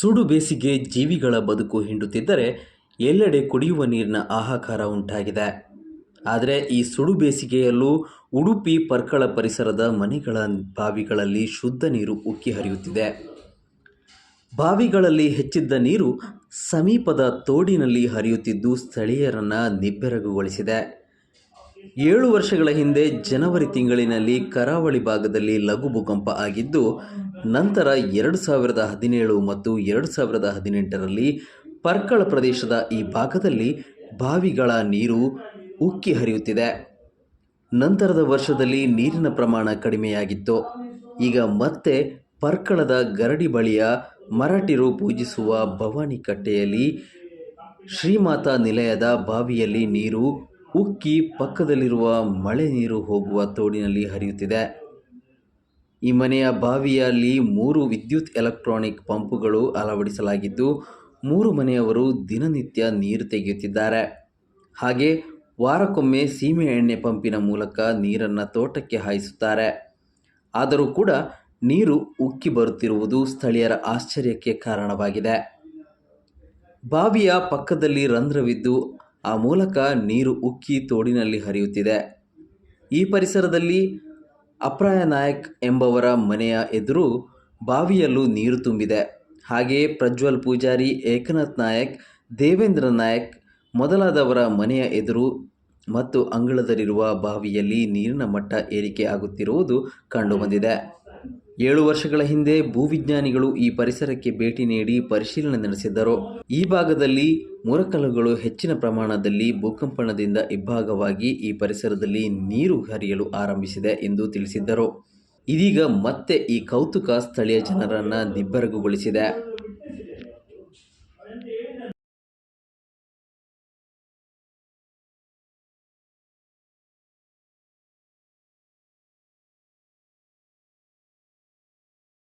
ಸುಡು ಬೇಸಿಗೆ ಜೀವಿಗಳ ಬದುಕು ಹಿಂಡುತ್ತಿದ್ದರೆ ಎಲ್ಲೆಡೆ ಕುಡಿಯುವ ನೀರಿನ ಆಹಾಕಾರ ಉಂಟಾಗಿದೆ. ಆದರೆ ಈ ಸುಡು ಬೇಸಿಗೆಯಲ್ಲೂ ಉಡುಪಿ, ಪರ್ಕಳ ಪರಿಸರದ ಮನೆಗಳ ಬಾವಿಗಳಲ್ಲಿ ಶುದ್ಧ ನೀರು ಉಕ್ಕಿ ಹರಿಯುತ್ತಿದೆ. ಬಾವಿಗಳಲ್ಲಿ ಹೆಚ್ಚಿದ್ದ ನೀರು ಸಮೀಪದ ತೋಡಿನಲ್ಲಿ ಹರಿಯುತ್ತಿದ್ದು ಸ್ಥಳೀಯರನ್ನು ನಿಬ್ಬೆರಗುಗೊಳಿಸಿದೆ. ಏಳು ವರ್ಷಗಳ ಹಿಂದೆ ಜನವರಿ ತಿಂಗಳಿನಲ್ಲಿ ಕರಾವಳಿ ಭಾಗದಲ್ಲಿ ಲಘು ಭೂಕಂಪ ಆಗಿದ್ದು ನಂತರ ಎರಡು ಸಾವಿರದ ಹದಿನೇಳು ಮತ್ತು ಎರಡು ಸಾವಿರದ ಹದಿನೆಂಟರಲ್ಲಿ ಪರ್ಕಳ ಪ್ರದೇಶದ ಈ ಭಾಗದಲ್ಲಿ ಬಾವಿಗಳ ನೀರು ಉಕ್ಕಿ ಹರಿಯುತ್ತಿದೆ. ನಂತರದ ವರ್ಷದಲ್ಲಿ ನೀರಿನ ಪ್ರಮಾಣ ಕಡಿಮೆಯಾಗಿತ್ತು. ಈಗ ಮತ್ತೆ ಪರ್ಕಳದ ಗರಡಿ ಬಳಿಯ ಮರಾಠಿರು ಪೂಜಿಸುವ ಭವಾನಿ ಕಟ್ಟೆಯಲ್ಲಿ ಶ್ರೀಮಾತಾ ನಿಲಯದ ಬಾವಿಯಲ್ಲಿ ನೀರು ಉಕ್ಕಿ ಪಕ್ಕದಲ್ಲಿರುವ ಮಳೆ ನೀರು ಹೋಗುವ ತೋಡಿನಲ್ಲಿ ಹರಿಯುತ್ತಿದೆ. ಈ ಮನೆಯ ಬಾವಿಯಲ್ಲಿ ಮೂರು ವಿದ್ಯುತ್ ಎಲೆಕ್ಟ್ರಾನಿಕ್ ಪಂಪುಗಳು ಅಳವಡಿಸಲಾಗಿದ್ದು, ಮೂರು ಮನೆಯವರು ದಿನನಿತ್ಯ ನೀರು ತೆಗೆಯುತ್ತಿದ್ದಾರೆ. ಹಾಗೆ ವಾರಕ್ಕೊಮ್ಮೆ ಸೀಮೆ ಎಣ್ಣೆ ಪಂಪಿನ ಮೂಲಕ ನೀರನ್ನು ತೋಟಕ್ಕೆ ಹಾಯಿಸುತ್ತಾರೆ. ಆದರೂ ಕೂಡ ನೀರು ಉಕ್ಕಿ ಬರುತ್ತಿರುವುದು ಸ್ಥಳೀಯರ ಆಶ್ಚರ್ಯಕ್ಕೆ ಕಾರಣವಾಗಿದೆ. ಬಾವಿಯ ಪಕ್ಕದಲ್ಲಿ ರಂಧ್ರವಿದ್ದು, ಆ ಮೂಲಕ ನೀರು ಉಕ್ಕಿ ತೋಡಿನಲ್ಲಿ ಹರಿಯುತ್ತಿದೆ. ಈ ಪರಿಸರದಲ್ಲಿ ಅಪ್ರಾಯ ನಾಯಕ್ ಎಂಬವರ ಮನೆಯ ಎದುರು ಬಾವಿಯಲ್ಲೂ ನೀರು ತುಂಬಿದೆ. ಹಾಗೆಯೇ ಪ್ರಜ್ವಲ್ ಪೂಜಾರಿ, ಏಕನಾಥ್ ನಾಯಕ್, ದೇವೇಂದ್ರ ನಾಯಕ್ ಮೊದಲಾದವರ ಮನೆಯ ಎದುರು ಮತ್ತು ಅಂಗಳದಲ್ಲಿರುವ ಬಾವಿಯಲ್ಲಿ ನೀರಿನ ಮಟ್ಟ ಏರಿಕೆ ಆಗುತ್ತಿರುವುದು ಕಂಡುಬಂದಿದೆ ಏಳು ವರ್ಷಗಳ ಹಿಂದೆ ಭೂವಿಜ್ಞಾನಿಗಳು ಈ ಪರಿಸರಕ್ಕೆ ಭೇಟಿ ನೀಡಿ ಪರಿಶೀಲನೆ ನಡೆಸಿದ್ದರು. ಈ ಭಾಗದಲ್ಲಿ ಮುರಕಲುಗಳು ಹೆಚ್ಚಿನ ಪ್ರಮಾಣದಲ್ಲಿ ಭೂಕಂಪನದಿಂದ ಇಬ್ಬಾಗವಾಗಿ ಈ ಪರಿಸರದಲ್ಲಿ ನೀರು ಹರಿಯಲು ಆರಂಭಿಸಿದೆ ಎಂದು ತಿಳಿಸಿದ್ದರು. ಇದೀಗ ಮತ್ತೆ ಈ ಕೌತುಕ ಸ್ಥಳೀಯ ಜನರನ್ನು ದಿಬ್ಬರಗುಗೊಳಿಸಿದೆ.